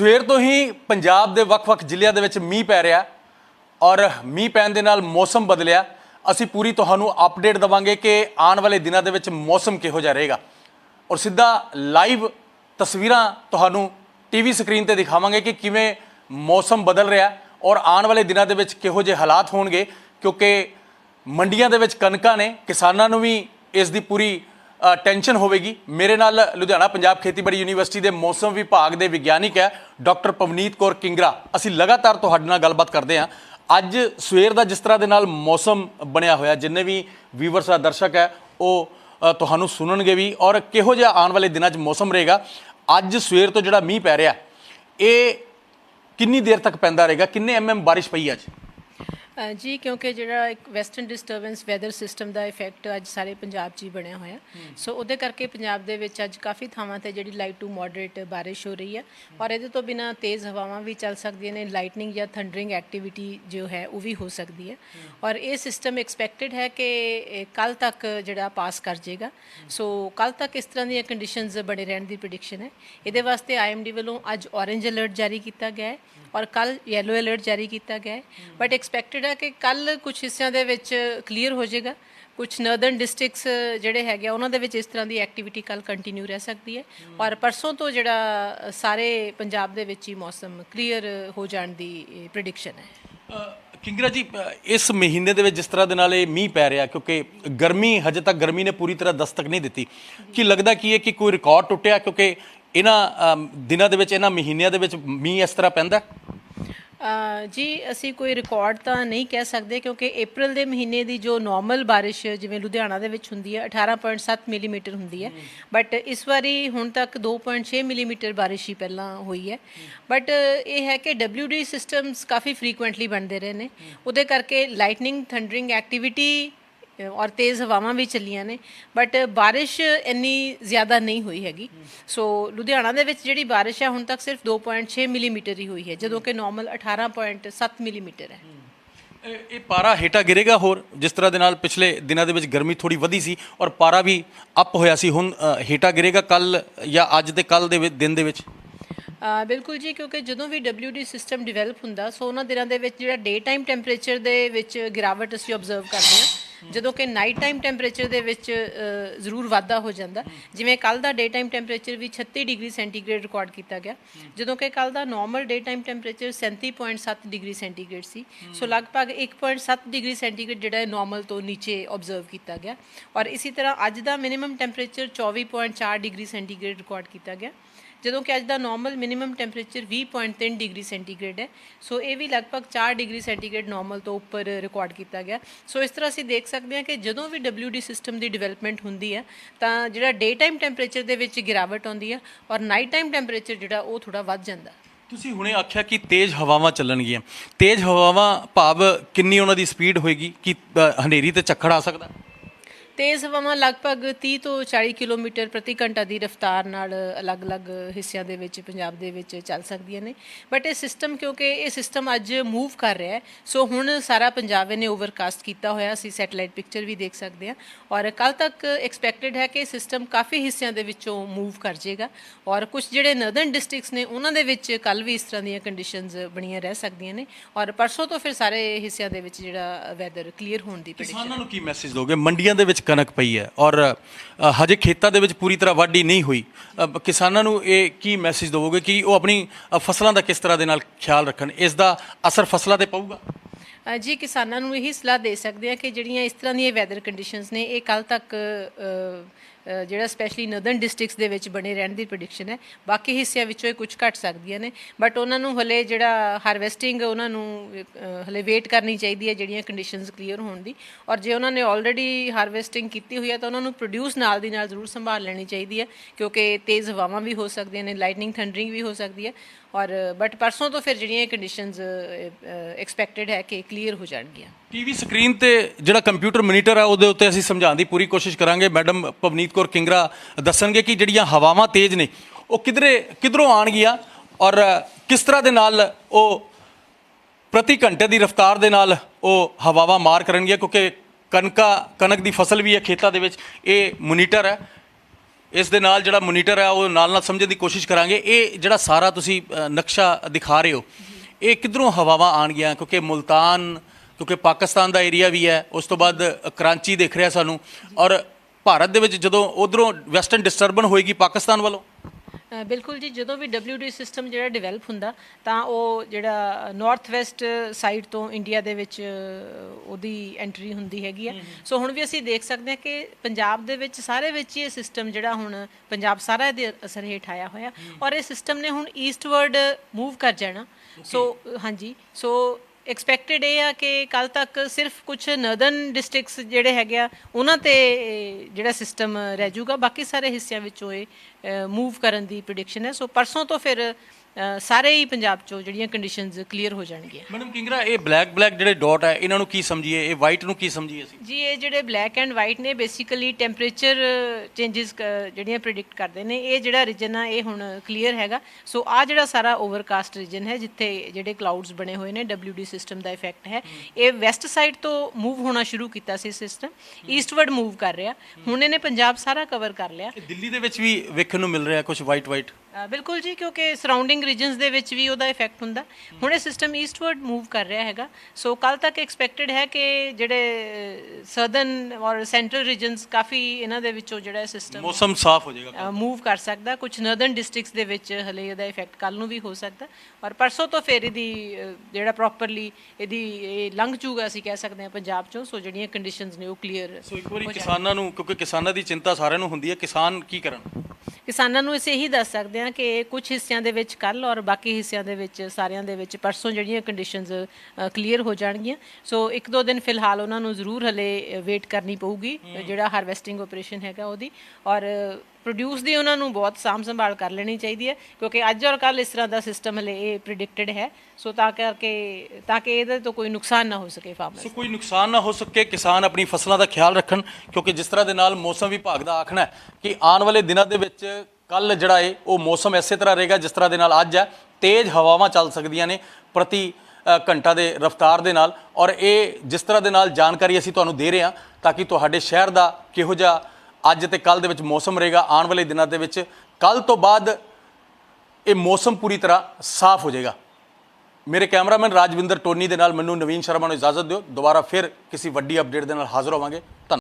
ਸਵੇਰ ਤੋਂ ਹੀ ਪੰਜਾਬ ਦੇ ਵੱਖ-ਵੱਖ ਜ਼ਿਲ੍ਹਿਆਂ ਦੇ ਵਿੱਚ ਮੀਂਹ ਪੈ ਰਿਹਾ ਔਰ ਮੀਂਹ ਪੈਣ ਦੇ ਨਾਲ ਮੌਸਮ ਬਦਲਿਆ। ਅਸੀਂ ਪੂਰੀ ਤੁਹਾਨੂੰ ਅਪਡੇਟ ਦਵਾਂਗੇ ਕਿ ਆਉਣ ਵਾਲੇ ਦਿਨਾਂ ਦੇ ਵਿੱਚ ਮੌਸਮ ਕਿਹੋ ਜਿਹਾ ਰਹੇਗਾ। ਔਰ ਸਿੱਧਾ ਲਾਈਵ ਤਸਵੀਰਾਂ ਤੁਹਾਨੂੰ ਟੀਵੀ ਸਕਰੀਨ ਤੇ ਦਿਖਾਵਾਂਗੇ ਕਿ ਕਿਵੇਂ ਮੌਸਮ ਬਦਲ ਰਿਹਾ ਔਰ ਆਉਣ ਵਾਲੇ ਦਿਨਾਂ ਦੇ ਵਿੱਚ ਕਿਹੋ ਜਿਹੇ ਹਾਲਾਤ ਹੋਣਗੇ ਕਿਉਂਕਿ ਮੰਡੀਆਂ ਦੇ ਵਿੱਚ ਕਣਕਾਂ ਨੇ, ਕਿਸਾਨਾਂ ਨੂੰ ਵੀ ਇਸ ਦੀ ਪੂਰੀ ਟੈਨਸ਼ਨ ਹੋਵੇਗੀ। ਮੇਰੇ ਨਾਲ ਲੁਧਿਆਣਾ ਪੰਜਾਬ ਖੇਤੀਬਾੜੀ ਯੂਨੀਵਰਸਿਟੀ ਦੇ ਮੌਸਮ ਵਿਭਾਗ ਦੇ ਵਿਗਿਆਨਿਕ ਹੈ, ਡਾਕਟਰ ਪਵਨੀਤ ਕੌਰ ਕਿੰਗਰਾ। ਅਸੀਂ ਲਗਾਤਾਰ ਤੁਹਾਡੇ ਨਾਲ ਗੱਲਬਾਤ ਕਰਦੇ ਹਾਂ। ਅੱਜ ਸਵੇਰ ਦਾ ਜਿਸ ਤਰ੍ਹਾਂ ਦੇ ਨਾਲ ਮੌਸਮ ਬਣਿਆ ਹੋਇਆ, ਜਿੰਨੇ ਵੀ ਵੀਵਰਸ ਆ ਦਰਸ਼ਕ ਹੈ, ਉਹ ਤੁਹਾਨੂੰ ਸੁਣਨਗੇ ਵੀ, ਔਰ ਕਿਹੋ ਜਿਹਾ ਆਉਣ ਵਾਲੇ ਦਿਨਾਂ 'ਚ ਮੌਸਮ ਰਹੇਗਾ। ਅੱਜ ਸਵੇਰ ਤੋਂ ਜਿਹੜਾ ਮੀਂਹ ਪੈ ਰਿਹਾ, ਇਹ ਕਿੰਨੀ ਦੇਰ ਤੱਕ ਪੈਂਦਾ ਰਹੇਗਾ? ਕਿੰਨੇ ਐਮਐਮ ਬਾਰਿਸ਼ ਪਈ ਅੱਜ? ਜੀ ਕਿਉਂਕਿ ਜਿਹੜਾ ਇੱਕ ਵੈਸਟਰਨ ਡਿਸਟਰਬੈਂਸ ਵੈਦਰ ਸਿਸਟਮ ਦਾ ਇਫੈਕਟ ਅੱਜ ਸਾਰੇ ਪੰਜਾਬ 'ਚ ਹੀ ਬਣਿਆ ਹੋਇਆ। ਸੋ ਉਹਦੇ ਕਰਕੇ ਪੰਜਾਬ ਦੇ ਵਿੱਚ ਅੱਜ ਕਾਫੀ ਥਾਵਾਂ ਤੇ ਜਿਹੜੀ ਲਾਈਟ ਟੂ ਮੋਡਰੇਟ ਬਾਰਿਸ਼ ਹੋ ਰਹੀ ਹੈ। ਔਰ ਇਹਦੇ ਤੋਂ ਬਿਨਾ ਤੇਜ਼ ਹਵਾਵਾਂ ਵੀ ਚੱਲ ਸਕਦੀਆਂ ਨੇ ਲਾਈਟਨਿੰਗ ਜਾਂ ਥੰਡਰਿੰਗ ਐਕਟੀਵਿਟੀ ਜੋ ਹੈ ਉਹ ਵੀ ਹੋ ਸਕਦੀ ਹੈ। ਔਰ ਇਹ ਸਿਸਟਮ ਐਕਸਪੈਕਟਡ ਹੈ ਕਿ ਕੱਲ ਤੱਕ ਜਿਹੜਾ ਪਾਸ ਕਰ ਜਾਏਗਾ। ਸੋ ਕੱਲ ਤੱਕ ਇਸ ਤਰ੍ਹਾਂ ਦੀਆਂ ਕੰਡੀਸ਼ਨਸ ਬਣੇ ਰਹਿਣ ਦੀ ਪ੍ਰੈਡਿਕਸ਼ਨ ਹੈ। ਇਹਦੇ ਵਾਸਤੇ ਆਈਐਮਡੀ ਵੱਲੋਂ ਅੱਜ ਔਰੇਂਜ ਅਲਰਟ ਜਾਰੀ ਕੀਤਾ ਗਿਆ ਹੈ। ਔਰ ਕੱਲ ਯੈਲੋ ਅਲਰਟ ਜਾਰੀ ਕੀਤਾ ਗਿਆ ਹੈ। ਬਟ ਐਕਸਪੈਕਟਡ ਹੈ ਕਿ ਕੱਲ ਕੁਝ ਹਿੱਸਿਆਂ ਦੇ ਵਿੱਚ ਕਲੀਅਰ ਹੋ ਜਾਏਗਾ। ਕੁਝ ਨਰਦਰਨ ਡਿਸਟ੍ਰਿਕਟਸ ਜਿਹੜੇ ਹੈਗੇ ਉਹਨਾਂ ਦੇ ਵਿੱਚ ਇਸ ਤਰ੍ਹਾਂ ਦੀ ਐਕਟੀਵਿਟੀ ਕੱਲ ਕੰਟੀਨਿਊ ਰਹਿ ਸਕਦੀ ਹੈ। ਔਰ ਪਰਸੋਂ ਤੋਂ ਜਿਹੜਾ ਸਾਰੇ ਪੰਜਾਬ ਦੇ ਵਿੱਚ ਹੀ ਮੌਸਮ ਕਲੀਅਰ ਹੋ ਜਾਣ ਦੀ ਪ੍ਰੈਡਿਕਸ਼ਨ ਹੈ। ਕਿੰਗਰਾ ਜੀ ਇਸ ਮਹੀਨੇ ਦੇ ਵਿੱਚ ਜਿਸ ਤਰ੍ਹਾਂ ਦੇ ਨਾਲ ਇਹ ਮੀਂਹ ਪੈ ਰਿਹਾ, ਕਿਉਂਕਿ ਗਰਮੀ, ਹਜੇ ਤੱਕ ਗਰਮੀ ਨੇ ਪੂਰੀ ਤਰ੍ਹਾਂ ਦਸਤਕ ਨਹੀਂ ਦਿੱਤੀ। ਕੀ ਲੱਗਦਾ ਕੀ ਹੈ ਕਿ ਕੋਈ ਰਿਕਾਰਡ ਟੁੱਟਿਆ? ਕਿਉਂਕਿ ਇਹਨਾਂ ਦਿਨਾਂ ਦੇ ਵਿੱਚ, ਇਹਨਾਂ ਮਹੀਨਿਆਂ ਦੇ ਵਿੱਚ ਮੀਂਹ ਇਸ ਤਰ੍ਹਾਂ ਪੈਂਦਾ ਜੀ, ਅਸੀਂ ਕੋਈ ਰਿਕਾਰਡ ਤਾਂ ਨਹੀਂ ਕਹਿ ਸਕਦੇ ਕਿਉਂਕਿ April ਦੇ ਮਹੀਨੇ ਦੀ ਜੋ ਨਾਰਮਲ ਬਾਰਿਸ਼ ਜਿਵੇਂ ਲੁਧਿਆਣਾ ਦੇ ਵਿੱਚ ਹੁੰਦੀ ਹੈ 18.7 ਮਿਲੀਮੀਟਰ ਹੁੰਦੀ ਹੈ। ਬਟ ਇਸ ਵਾਰੀ ਹੁਣ ਤੱਕ 2.6 ਮਿਲੀਮੀਟਰ ਬਾਰਿਸ਼ ਹੀ ਪਹਿਲਾਂ ਹੋਈ ਹੈ। ਬਟ ਇਹ ਹੈ ਕਿ WD ਸਿਸਟਮਸ ਕਾਫੀ ਫ੍ਰੀਕੁਐਂਟਲੀ ਬਣਦੇ ਰਹੇ ਨੇ। ਉਹਦੇ ਕਰਕੇ ਲਾਈਟਨਿੰਗ ਥੰਡਰਿੰਗ ਐਕਟੀਵਿਟੀ ਔਰ ਤੇਜ਼ ਹਵਾਵਾਂ ਵੀ ਚੱਲੀਆਂ ਨੇ ਬਟ ਬਾਰਿਸ਼ ਇੰਨੀ ਜ਼ਿਆਦਾ ਨਹੀਂ ਹੋਈ ਹੈਗੀ। ਸੋ ਲੁਧਿਆਣਾ ਦੇ ਵਿੱਚ ਜਿਹੜੀ ਬਾਰਿਸ਼ ਹੈ ਹੁਣ ਤੱਕ ਸਿਰਫ 2.6 ਮਿਲੀਮੀਟਰ ਹੀ ਹੋਈ ਹੈ ਜਦੋਂ ਕਿ ਨਾਰਮਲ 18.7 ਮਿਲੀਮੀਟਰ ਹੈ। ਇਹ ਪਾਰਾ ਹੇਠਾਂ ਗਿਰੇਗਾ ਹੋਰ ਜਿਸ ਤਰ੍ਹਾਂ ਦੇ ਨਾਲ ਪਿਛਲੇ ਦਿਨਾਂ ਦੇ ਵਿੱਚ ਗਰਮੀ ਥੋੜੀ ਵਧੀ ਸੀ ਔਰ ਪਾਰਾ ਵੀ ਅਪ ਹੋਇਆ ਸੀ ਹੁਣ ਹੇਠਾਂ ਗਿਰੇਗਾ ਕੱਲ ਜਾਂ ਅੱਜ ਤੇ ਕੱਲ ਦੇ ਦਿਨ ਦੇ ਵਿੱਚ? ਬਿਲਕੁਲ ਜੀ ਕਿਉਂਕਿ ਜਦੋਂ ਵੀ WD ਸਿਸਟਮ ਡਿਵੈਲਪ ਹੁੰਦਾ ਸੋ ਉਹਨਾਂ ਦਿਨਾਂ ਦੇ ਵਿੱਚ ਜਿਹੜਾ ਡੇ ਟਾਈਮ ਟੈਂਪਰੇਚਰ ਦੇ ਵਿੱਚ ਗਿਰਾਵਟ ਅਸੀਂ ਆਬਜ਼ਰਵ ਕਰਦੇ ਹਾਂ ਜਦੋਂ ਕਿ ਨਾਈਟ ਟਾਈਮ ਟੈਂਪਰੇਚਰ ਦੇ ਵਿੱਚ ਜ਼ਰੂਰ ਵਾਧਾ ਹੋ ਜਾਂਦਾ। ਜਿਵੇਂ ਕੱਲ ਦਾ ਡੇ ਟਾਈਮ ਟੈਂਪਰੇਚਰ ਵੀ 36 ਡਿਗਰੀ ਸੈਂਟੀਗ੍ਰੇਡ ਰਿਕਾਰਡ ਕੀਤਾ ਗਿਆ। ਜਦੋਂ ਕਿ ਕੱਲ ਦਾ normal day time temperature 37.7 degree centigrade ਸੀ। ਸੋ ਲਗਭਗ 1.7 ਡਿਗਰੀ ਸੈਂਟੀਗ੍ਰੇਡ ਜਿਹੜਾ ਹੈ ਨਾਰਮਲ ਤੋਂ ਨੀਚੇ ਆਬਜ਼ਰਵ ਕੀਤਾ ਗਿਆ। ਔਰ ਇਸੇ ਤਰ੍ਹਾਂ ਅੱਜ ਦਾ minimum temperature 24.4 degree centigrade record ਕੀਤਾ ਗਿਆ। ਜਦੋਂ ਕਿ ਅੱਜ ਦਾ normal minimum temperature 20.3 degree centigrade ਹੈ। ਸੋ ਇਹ ਵੀ ਲਗਭਗ 4 ਡਿਗਰੀ ਸੈਂਟੀਗ੍ਰੇਡ ਨਾਰਮਲ ਤੋਂ ਉੱਪਰ ਰਿਕਾਰਡ ਕੀਤਾ ਗਿਆ। ਸੋ ਇਸ ਤਰ੍ਹਾਂ ਅਸੀਂ ਦੇਖ ਸਕਦੇ ਹਾਂ ਕਿ ਜਦੋਂ ਵੀ WD ਸਿਸਟਮ ਦੀ ਡਿਵੈਲਪਮੈਂਟ ਹੁੰਦੀ ਹੈ, ਤਾਂ ਜਿਹੜਾ ਡੇ ਟਾਈਮ ਟੈਂਪਰੇਚਰ ਦੇ ਵਿੱਚ ਗਿਰਾਵਟ ਆਉਂਦੀ ਹੈ ਔਰ ਨਾਈਟ ਟਾਈਮ ਟੈਂਪਰੇਚਰ ਜਿਹੜਾ ਉਹ ਥੋੜਾ ਵੱਧ ਜਾਂਦਾ। ਤੁਸੀਂ ਹੁਣੇ ਆਖਿਆ ਕਿ ਤੇਜ਼ ਹਵਾਵਾਂ ਚੱਲਣਗੀਆਂ। ਤੇਜ਼ ਹਵਾਵਾਂ ਭਾਵ ਕਿੰਨੀ ਉਹਨਾਂ ਦੀ ਸਪੀਡ ਹੋਏਗੀ? ਕਿ ਹਨੇਰੀ ਤੇ ਝੱਖੜ ਆ ਸਕਦਾ? ਤੇਜ਼ ਹਵਾਵਾਂ ਲਗਭਗ 30 ਤੋਂ 40 ਕਿਲੋਮੀਟਰ ਪ੍ਰਤੀ ਘੰਟਾ ਦੀ ਰਫ਼ਤਾਰ ਨਾਲ ਅਲੱਗ-ਅਲੱਗ ਹਿੱਸਿਆਂ ਦੇ ਵਿੱਚ, ਪੰਜਾਬ ਦੇ ਵਿੱਚ ਚੱਲ ਸਕਦੀਆਂ ਨੇ। ਬਟ ਇਹ ਸਿਸਟਮ ਕਿਉਂਕਿ ਇਹ ਸਿਸਟਮ ਅੱਜ ਮੂਵ ਕਰ ਰਿਹਾ ਹੈ ਸੋ ਹੁਣ ਸਾਰਾ ਪੰਜਾਬ ਇਹਨੇ ਓਵਰਕਾਸਟ ਕੀਤਾ ਹੋਇਆ ਅਸੀਂ ਸੈਟੇਲਾਈਟ ਪਿਕਚਰ ਵੀ ਦੇਖ ਸਕਦੇ ਹਾਂ। ਔਰ ਕੱਲ ਤੱਕ ਐਕਸਪੈਕਟਡ ਹੈ ਕਿ ਸਿਸਟਮ ਕਾਫੀ ਹਿੱਸਿਆਂ ਦੇ ਵਿੱਚੋਂ ਮੂਵ ਕਰ ਜਾਏਗਾ। ਔਰ ਕੁਝ ਜਿਹੜੇ ਨਰਦਰਨ ਡਿਸਟ੍ਰਿਕਟਸ ਨੇ, ਉਹਨਾਂ ਦੇ ਵਿੱਚ ਕੱਲ ਵੀ ਇਸ ਤਰ੍ਹਾਂ ਦੀਆਂ ਕੰਡੀਸ਼ਨਸ ਬਣੀਆਂ ਰਹਿ ਸਕਦੀਆਂ ਨੇ। ਔਰ ਪਰਸੋਂ ਤੋਂ ਫਿਰ ਸਾਰੇ ਹਿੱਸਿਆਂ ਦੇ ਵਿੱਚ ਜਿਹੜਾ ਵੈਦਰ ਕਲੀਅਰ ਹੋਣ ਦੀ prediction ਕਿਸਾਨਾਂ ਨੂੰ ਕੀ ਮੈਸੇਜ ਦੋਗੇ? ਮੰਡੀਆਂ ਦੇ ਵਿੱਚ ਕਣਕ ਪਈ ਹੈ ਔਰ ਹਜੇ ਖੇਤਾਂ ਦੇ ਵਿੱਚ ਪੂਰੀ ਤਰ੍ਹਾਂ ਵਾਢੀ ਨਹੀਂ ਹੋਈ। ਕਿਸਾਨਾਂ ਨੂੰ ਇਹ ਕੀ ਮੈਸੇਜ ਦੋਗੇ ਕਿ ਉਹ ਆਪਣੀ ਫਸਲਾਂ ਦਾ ਕਿਸ ਤਰ੍ਹਾਂ ਦੇ ਨਾਲ ਖਿਆਲ ਰੱਖਣ? ਇਸ ਦਾ ਅਸਰ ਫਸਲਾਂ ਤੇ ਪਊਗਾ? ਜੀ ਕਿਸਾਨਾਂ ਨੂੰ ਇਹੀ ਸਲਾਹ ਦੇ ਸਕਦੇ ਆ ਕਿ ਜਿਹੜੀਆਂ ਇਸ ਤਰ੍ਹਾਂ ਦੀਆਂ ਵੈਦਰ ਕੰਡੀਸ਼ਨਸ ਨੇ, ਇਹ ਕੱਲ ਤੱਕ ਜਿਹੜਾ ਸਪੈਸ਼ਲੀ ਨਦਰਨ ਡਿਸਟ੍ਰਿਕਟਸ ਦੇ ਵਿੱਚ ਬਣੇ ਰਹਿਣ ਦੀ ਪ੍ਰੈਡਿਕਸ਼ਨ ਹੈ। ਬਾਕੀ ਹਿੱਸਿਆਂ ਵਿੱਚੋਂ ਇਹ ਕੁਝ ਘਟ ਸਕਦੀਆਂ ਨੇ। ਬਟ ਉਹਨਾਂ ਨੂੰ ਹਲੇ ਜਿਹੜਾ ਹਾਰਵੈਸਟਿੰਗ ਉਹਨਾਂ ਨੂੰ ਹਲੇ ਵੇਟ ਕਰਨੀ ਚਾਹੀਦੀ ਹੈ ਜਿਹੜੀਆਂ ਕੰਡੀਸ਼ਨਸ ਕਲੀਅਰ ਹੋਣ ਦੀ। ਔਰ ਜੇ ਉਹਨਾਂ ਨੇ ਆਲਰੇਡੀ ਹਾਰਵੈਸਟਿੰਗ ਕੀਤੀ ਹੋਈ ਹੈ, ਤਾਂ ਉਹਨਾਂ ਨੂੰ ਪ੍ਰੋਡਿਊਸ ਨਾਲ ਦੀ ਨਾਲ ਜ਼ਰੂਰ ਸੰਭਾਲ ਲੈਣੀ ਚਾਹੀਦੀ ਹੈ। ਕਿਉਂਕਿ ਤੇਜ਼ ਹਵਾਵਾਂ ਵੀ ਹੋ ਸਕਦੀਆਂ ਨੇ ਲਾਈਟਨਿੰਗ ਥੰਡਰਿੰਗ ਵੀ ਹੋ ਸਕਦੀ ਹੈ। ਔਰ ਬਟ ਪਰਸੋਂ ਤੋਂ ਫਿਰ ਜਿਹੜੀਆਂ ਕੰਡੀਸ਼ਨਸ ਐਕਸਪੈਕਟਡ ਹੈ ਕਿ ਕਲੀਅਰ ਹੋ ਜਾਣਗੀਆਂ। ਟੀਵੀ ਸਕਰੀਨ ਤੇ ਜਿਹੜਾ ਕੰਪਿਊਟਰ ਮੋਨੀਟਰ ਹੈ ਉਹਦੇ ਉੱਤੇ ਅਸੀਂ ਸਮਝਾਉਣ ਦੀ ਪੂਰੀ ਕੋਸ਼ਿਸ਼ ਕਰਾਂਗੇ। ਮੈਡਮ ਪਵਨੀਤ ਕੌਰ ਕਿੰਗਰਾ ਦੱਸਣਗੇ ਕਿ ਜਿਹੜੀਆਂ ਹਵਾਵਾਂ ਤੇਜ਼ ਨੇ, ਉਹ ਕਿਧਰੇ, ਕਿਧਰੋਂ ਆਣਗੀਆਂ ਔਰ ਕਿਸ ਤਰ੍ਹਾਂ ਦੇ ਨਾਲ ਉਹ ਪ੍ਰਤੀ ਘੰਟੇ ਦੀ ਰਫ਼ਤਾਰ ਦੇ ਨਾਲ ਉਹ ਹਵਾਵਾਂ ਮਾਰ ਕਰਨਗੀਆਂ, ਕਿਉਂਕਿ ਕਣਕਾ, ਕਣਕ ਦੀ ਫਸਲ ਵੀ ਹੈ ਖੇਤਾਂ ਦੇ ਵਿੱਚ, ਇਹ ਮੋਨੀਟਰ ਹੈ। ਇਸ ਦੇ ਨਾਲ ਜਿਹੜਾ ਮੋਨੀਟਰ ਹੈ, ਉਹ ਨਾਲ ਨਾਲ ਸਮਝਣ ਦੀ ਕੋਸ਼ਿਸ਼ ਕਰਾਂਗੇ। ਇਹ ਜਿਹੜਾ ਸਾਰਾ ਤੁਸੀਂ ਨਕਸ਼ਾ ਦਿਖਾ ਰਹੇ ਹੋ, ਇਹ ਕਿੱਧਰੋਂ ਹਵਾਵਾਂ ਆਣਗੀਆਂ ਕਿਉਂਕਿ ਮੁਲਤਾਨ ਕਿਉਂਕਿ ਪਾਕਿਸਤਾਨ ਦਾ ਏਰੀਆ ਵੀ ਹੈ ਉਸ ਤੋਂ ਬਾਅਦ ਕਰਾਚੀ ਦਿਖ ਰਿਹਾ ਸਾਨੂੰ। ਔਰ ਭਾਰਤ ਦੇ ਵਿੱਚ ਜਦੋਂ ਉਧਰੋਂ ਵੈਸਟਰਨ ਡਿਸਟਰਬਨ ਹੋਏਗੀ ਪਾਕਿਸਤਾਨ ਵੱਲੋਂ? ਬਿਲਕੁਲ ਜੀ ਜਦੋਂ ਵੀ WD ਸਿਸਟਮ ਜਿਹੜਾ ਡਿਵੈਲਪ ਹੁੰਦਾ ਤਾਂ ਉਹ ਜਿਹੜਾ ਨਾਰਥ ਵੈਸਟ ਸਾਈਡ ਤੋਂ ਇੰਡੀਆ ਦੇ ਵਿੱਚ ਉਹਦੀ ਐਂਟਰੀ ਹੁੰਦੀ ਹੈਗੀ ਆ। ਸੋ ਹੁਣ ਵੀ ਅਸੀਂ ਦੇਖ ਸਕਦੇ ਹਾਂ ਕਿ ਪੰਜਾਬ ਦੇ ਵਿੱਚ ਸਾਰੇ ਵਿੱਚ ਇਹ ਸਿਸਟਮ ਜਿਹੜਾ ਹੁਣ ਪੰਜਾਬ ਸਾਰਾ ਇਹਦੇ ਅਸਰ ਹੇਠ ਆਇਆ ਹੋਇਆ। ਔਰ ਇਹ ਸਿਸਟਮ ਨੇ ਹੁਣ ਈਸਟਵਰਡ ਮੂਵ ਕਰ ਜਾਣਾ। ਸੋ ਹਾਂਜੀ। ਸੋ ਐਕਸਪੈਕਟਡ ਇਹ ਆ ਕਿ ਕੱਲ ਤੱਕ ਸਿਰਫ ਕੁਝ ਨਰਦਰਨ ਡਿਸਟ੍ਰਿਕਟਸ ਜਿਹੜੇ ਹੈਗੇ ਆ, ਉਹਨਾਂ ਤੇ, ਇਹ ਜਿਹੜਾ ਸਿਸਟਮ ਰਹਿ ਜਾਊਗਾ। ਬਾਕੀ ਸਾਰੇ ਹਿੱਸਿਆਂ ਵਿੱਚੋਂ ਇਹ ਮੂਵ ਕਰਨ ਦੀ ਪ੍ਰੈਡਿਕਸ਼ਨ ਹੈ। ਸੋ ਪਰਸੋਂ ਤੋਂ ਫਿਰ ਸਾਰੇ ਹੀ ਪੰਜਾਬ ਚੋਂ ਜਿਹੜੀਆਂ ਕੰਡੀਸ਼ਨਸ ਕਲੀਅਰ ਹੋ ਜਾਣਗੀਆਂ। ਮੈਡਮ ਕਿੰਗਰਾ ਇਹ ਬਲੈਕ ਬਲੈਕ ਜਿਹੜੇ ਡਾਟ ਹੈ ਇਹਨਾਂ ਨੂੰ ਕੀ ਸਮਝੀਏ? ਇਹ ਵਾਈਟ ਨੂੰ ਕੀ ਸਮਝੀਏ ਅਸੀਂ? ਜੀ ਇਹ ਜਿਹੜੇ ਬਲੈਕ ਐਂਡ ਵਾਈਟ ਨੇ ਬੇਸਿਕਲੀ ਟੈਂਪਰੇਚਰ ਚੇਂਜਸ ਜਿਹੜੀਆਂ ਪ੍ਰਿਡਿਕਟ ਕਰਦੇ ਨੇ ਇਹ ਜਿਹੜਾ ਰੀਜਨ ਆ ਇਹ ਹੁਣ ਕਲੀਅਰ ਹੈਗਾ। ਸੋ ਆ ਜਿਹੜਾ ਸਾਰਾ ਓਵਰਕਾਸਟ ਰੀਜਨ ਹੈ ਜਿੱਥੇ ਜਿਹੜੇ ਕਲਾਉਡਸ ਬਣੇ ਹੋਏ ਨੇ WD ਸਿਸਟਮ ਦਾ ਇਫੈਕਟ ਹੈ। ਇਹ ਵੈਸਟ ਸਾਈਡ ਤੋਂ ਮੂਵ ਹੋਣਾ ਸ਼ੁਰੂ ਕੀਤਾ ਸੀ ਸਿਸਟਮ ਈਸਟਵਰਡ ਮੂਵ ਕਰ ਰਿਹਾ। ਹੁਣ ਇਹਨੇ ਪੰਜਾਬ ਸਾਰਾ ਕਵਰ ਕਰ ਲਿਆ। ਦਿੱਲੀ ਦੇ ਵਿੱਚ ਵੀ ਵੇਖਣ ਨੂੰ ਮਿਲ ਰਿਹਾ ਕੁਝ ਵਾਈਟ ਵਾਈਟ ਬਿਲਕੁਲ ਜੀ ਕਿਉਂਕਿ ਸਰਾਊਂਡਿੰਗ ਰੀਜਨਸ ਦੇ ਵਿੱਚ ਵੀ ਉਹਦਾ ਇਫੈਕਟ ਹੁੰਦਾ। ਹੁਣ ਇਹ ਸਿਸਟਮ ਈਸਟਵਰਡ ਮੂਵ ਕਰ ਰਿਹਾ ਹੈਗਾ। ਸੋ ਕੱਲ ਤੱਕ ਐਕਸਪੈਕਟਡ ਹੈ ਕਿ ਜਿਹੜੇ ਸਦਰਨ ਔਰ ਸੈਂਟਰਲ ਰੀਜਨਸ ਕਾਫੀ ਇਹਨਾਂ ਦੇ ਵਿੱਚੋਂ ਜਿਹੜਾ ਸਿਸਟਮ ਮੌਸਮ ਸਾਫ਼ ਹੋ ਜਾਏਗਾ। ਮੂਵ ਕਰ ਸਕਦਾ। ਕੁਝ ਨਰਦਰਨ ਡਿਸਟ੍ਰਿਕਟਸ ਦੇ ਵਿੱਚ ਹਲੇ ਇਹਦਾ ਇਫੈਕਟ ਕੱਲ ਨੂੰ ਵੀ ਹੋ ਸਕਦਾ। ਔਰ ਪਰਸੋਂ ਤੋਂ ਫਿਰ ਇਹਦੀ ਜਿਹੜਾ ਪ੍ਰੋਪਰਲੀ ਇਹਦੀ ਇਹ ਲੰਘ ਜੂਗਾ ਅਸੀਂ ਕਹਿ ਸਕਦੇ ਹਾਂ ਪੰਜਾਬ ਚੋਂ। ਸੋ ਜਿਹੜੀਆਂ ਕੰਡੀਸ਼ਨਸ ਨੇ ਉਹ ਕਲੀਅਰ ਸੋ ਇੱਕ ਵਾਰੀ ਕਿਸਾਨਾਂ ਨੂੰ ਕਿਉਂਕਿ ਕਿਸਾਨਾਂ ਦੀ ਚਿੰਤਾ ਸਾਰਿਆਂ ਨੂੰ ਹੁੰਦੀ ਹੈ ਕਿਸਾਨ ਕੀ ਕਰਨ? ਕਿਸਾਨਾਂ ਨੂੰ ਅਸੀਂ ਇਹੀ ਦੱਸ ਸਕਦੇ ਹਾਂ ਕਿ ਕੁਝ ਹਿੱਸਿਆਂ ਦੇ ਵਿੱਚ ਕੱਲ ਔਰ ਬਾਕੀ ਹਿੱਸਿਆਂ ਦੇ ਵਿੱਚ ਸਾਰਿਆਂ ਦੇ ਵਿੱਚ ਪਰਸੋਂ ਜਿਹੜੀਆਂ ਕੰਡੀਸ਼ਨਸ ਕਲੀਅਰ ਹੋ ਜਾਣਗੀਆਂ। ਸੋ ਇੱਕ ਦੋ ਦਿਨ ਫਿਲਹਾਲ ਉਹਨਾਂ ਨੂੰ ਜ਼ਰੂਰ ਹਲੇ ਵੇਟ ਕਰਨੀ ਪਊਗੀ ਜਿਹੜਾ ਹਾਰਵੈਸਟਿੰਗ ਆਪਰੇਸ਼ਨ ਹੈਗਾ ਉਹਦੀ। ਔਰ ਪ੍ਰੋਡਿਊਸ ਦੀ ਉਹਨਾਂ ਨੂੰ ਬਹੁਤ ਸਾਂਭ ਸੰਭਾਲ ਕਰ ਲੈਣੀ ਚਾਹੀਦੀ ਹੈ ਕਿਉਂਕਿ ਅੱਜ ਔਰ ਕੱਲ ਇਸ ਤਰ੍ਹਾਂ ਦਾ ਸਿਸਟਮ ਹਲੇ ਇਹ ਪ੍ਰਿਡਿਕਟਡ ਹੈ। ਸੋ ਤਾਂ ਕਰਕੇ ਤਾਂ ਕਿ ਇਹਦੇ ਤੋਂ ਕੋਈ ਨੁਕਸਾਨ ਨਾ ਹੋ ਸਕੇ ਫਾਰਮਰ ਸੋ ਕੋਈ ਨੁਕਸਾਨ ਨਾ ਹੋ ਸਕੇ ਕਿਸਾਨ ਆਪਣੀ ਫਸਲਾਂ ਦਾ ਖਿਆਲ ਰੱਖਣ ਕਿਉਂਕਿ ਜਿਸ ਤਰ੍ਹਾਂ ਦੇ ਨਾਲ ਮੌਸਮ ਵਿਭਾਗ ਦਾ ਆਖਣਾ ਹੈ ਕਿ ਆਉਣ ਵਾਲੇ ਦਿਨਾਂ ਦੇ ਵਿੱਚ ਕੱਲ ਜਿਹੜਾ ਏ ਉਹ ਮੌਸਮ ਇਸੇ ਤਰ੍ਹਾਂ ਰਹੇਗਾ ਜਿਸ ਤਰ੍ਹਾਂ ਦੇ ਨਾਲ ਅੱਜ ਹੈ। ਤੇਜ਼ ਹਵਾਵਾਂ ਚੱਲ ਸਕਦੀਆਂ ਨੇ ਪ੍ਰਤੀ ਘੰਟਾ ਦੇ ਰਫ਼ਤਾਰ ਦੇ ਨਾਲ ਔਰ ਇਹ ਜਿਸ ਤਰ੍ਹਾਂ ਦੇ ਨਾਲ ਜਾਣਕਾਰੀ ਅਸੀਂ ਤੁਹਾਨੂੰ ਦੇ ਰਹੇ ਹਾਂ ਤਾਂ ਕਿ ਤੁਹਾਡੇ ਸ਼ਹਿਰ ਦਾ ਕਿਹੋ ਜਿਹਾ ਅੱਜ ਤੇ ਕੱਲ ਦੇ ਵਿੱਚ ਮੌਸਮ ਰਹੇਗਾ, ਆਉਣ ਵਾਲੇ ਦਿਨਾਂ ਦੇ ਵਿੱਚ ਕੱਲ ਤੋਂ ਬਾਅਦ ਇਹ ਮੌਸਮ ਪੂਰੀ ਤਰ੍ਹਾਂ ਸਾਫ਼ ਹੋ ਜਾਏਗਾ। ਮੇਰੇ ਕੈਮਰਾਮੈਨ ਰਾਜਵਿੰਦਰ ਟੋਨੀ ਦੇ ਨਾਲ ਮੈਨੂੰ ਨਵੀਨ ਸ਼ਰਮਾ ਨੂੰ ਇਜਾਜ਼ਤ ਦਿਓ। ਦੁਬਾਰਾ ਫਿਰ ਕਿਸੇ ਵੱਡੀ ਅਪਡੇਟ ਦੇ ਨਾਲ ਹਾਜ਼ਰ ਹੋਵਾਂਗੇ। ਧੰਨਵਾਦ